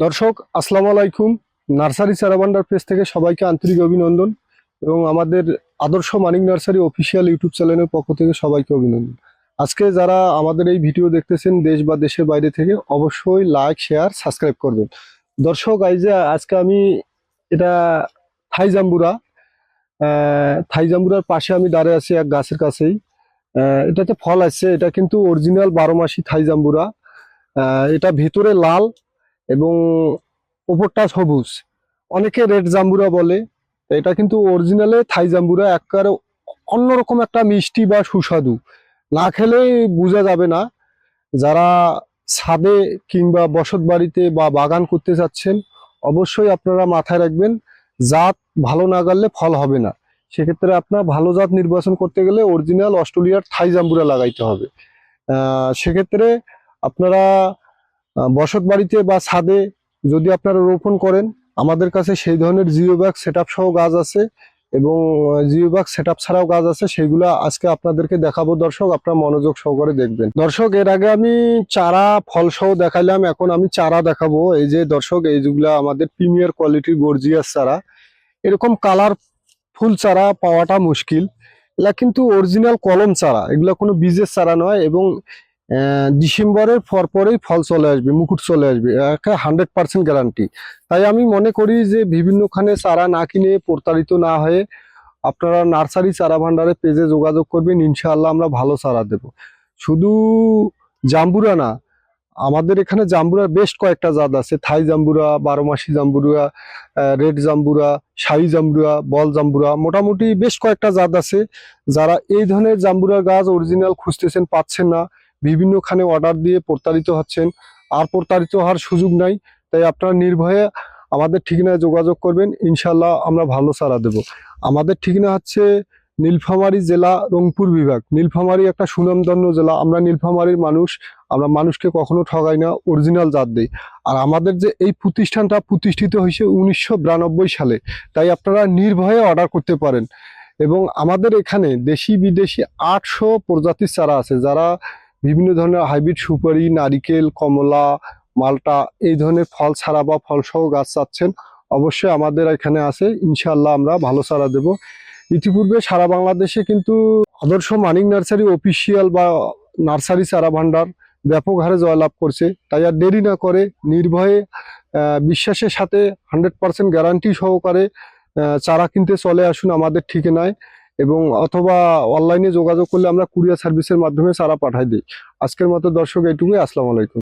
দর্শক, আসসালামু আলাইকুম। নার্সারি চারাবান্ডার পেজ থেকে সবাইকে আন্তরিক অভিনন্দন এবং আমাদের আদর্শ মানিক নার্সারি অফিসিয়াল ইউটিউব চ্যানেলের পক্ষ থেকে সবাইকে অভিনন্দন। আজকে যারা আমাদের এই ভিডিও দেখতেছেন দেশ বা দেশের বাইরে থেকে, অবশ্যই লাইক, শেয়ার, সাবস্ক্রাইব করবেন। দর্শক, এই যে আজকে আমি এটা থাই জাম্বুরা থাই জাম্বুরার পাশে আমি দাঁড়িয়ে আছি এক গাছের কাছেই। এটাতে ফল আসছে এটা কিন্তু অরিজিনাল বারো মাসি থাই জাম্বুরা। এটা ভেতরে লাল এবং ওপরটা সবুজ। অনেকে রেড জাম্বুরা বলে এটা কিন্তু অরিজিনালে থাই জাম্বুরা একবারে অন্যরকম একটা মিষ্টি বা সুস্বাদু। না খেলে বোঝা যাবে না, যারা ছাদে কিংবা বসত বাড়িতে বা বাগান করতে যাচ্ছেন, অবশ্যই আপনারা মাথায় রাখবেন, জাত ভালো না গাললে ফল হবে না। সেক্ষেত্রে আপনার ভালো জাত নির্বাচন করতে গেলে অরিজিনাল অস্ট্রেলিয়ার থাই জাম্বুরা লাগাইতে হবে। সেক্ষেত্রে আপনারা বসত বাড়িতে বা ছাদে যদি আপনারা রোপণ করেন, আমাদের কাছে সেই ধরনের জিও ব্যাগ সেট সহ গাছ আছে এবং জিও ব্যাগ সেট ছাড়াও গাছ আছে, সেগুলো আজকে আপনাদেরকে দেখাবো। দর্শক, আপনারা মনোযোগ সহকারে দেখবেন। দর্শক, এর আগে আমি চারা, ফল সহ দেখাইলাম, এখন আমি চারা দেখাবো। এই যে দর্শক এই যেগুলা আমাদের প্রিমিয়ার কোয়ালিটির গর্জিয়াস চারা। এরকম কালার ফুল চারা পাওয়াটা মুশকিল। এগুলা কিন্তু অরিজিনাল কলম চারা। এগুলা কোনো বীজের চারা নয় এবং ডিসেম্বরের পরপরেই ফল চলে আসবে, মুকুট চলে আসবে একটা হান্ড্রেড পার্সেন্ট গ্যারান্টি তাই আমি মনে করি যে বিভিন্নখানে চারা না কিনে প্রতারিত না হয়ে আপনারা নার্সারি চারা ভান্ডারে পেজে যোগাযোগ করবেন, ইনশাআল্লাহ আমরা ভালো চারা দেব। শুধু জাম্বুরা না, আমাদের এখানে জাম্বুরার বেশ কয়েকটা জাত আছে। থাই জাম্বুরা বারো মাসি জাম্বুরা রেড জাম্বুরা, শাহি জাম্বুরা, বল জাম্বুরা, মোটামুটি বেশ কয়েকটা জাত আছে। যারা এই ধরনের জাম্বুরার গাছ অরিজিনাল খুঁজতেছেন পাচ্ছেন না বিভিন্নখানে অর্ডার দিয়ে প্রতারিত হচ্ছেন। আর প্রতারিত হওয়ার সুযোগ নাই, তাই আপনারা নির্ভয়ে আমাদের ঠিকানায় যোগাযোগ করবেন। ইনশাল্লাহ আমরা ভালো চারা দেব। আমাদের ঠিকানা হচ্ছে নীলফামারী জেলা, রংপুর বিভাগ। নীলফামারী একটা সুনামধন্য জেলা। আমরা নীলফামারীর মানুষ। আমরা মানুষকে কখনো ঠগাই না অরিজিনাল জাত দিই। আর আমাদের যে এই প্রতিষ্ঠানটা প্রতিষ্ঠিত হয়েছে উনিশশো বিরানব্বই সালে, তাই আপনারা নির্ভয়ে অর্ডার করতে পারেন। এবং আমাদের এখানে দেশি বিদেশি আটশো প্রজাতির চারা আছে। যারা বিভিন্ন ধরনের হাইব্রিড সুপারি, নারিকেল, কমলা, মালটা, এই ধরনের ফল ছাড়া বা ফল সহ গাছ চাচ্ছেন, অবশ্যই আমাদের এখানে আছে। ইনশাল্লাহ আমরা ভালো চারা দেব। ইতিপূর্বে সারা বাংলাদেশে কিন্তু আদর্শ মানিক নার্সারি অফিসিয়াল বা নার্সারি চারা ভান্ডার ব্যাপক হারে জয়লাভ করছে। তাই আর দেরি না করে নির্ভয়ে বিশ্বাসের সাথে হান্ড্রেড পার্সেন্ট গ্যারান্টি সহকারে চারা কিনতে চলে আসুন আমাদের ঠিকানায়। এবং অথবা অনলাইনে যোগাযোগ করলে আমরা কুরিয়ার সার্ভিসের মাধ্যমে সারা পাঠাই দিই। আজকের মতো দর্শক এইটুকুই, আসসালামু আলাইকুম।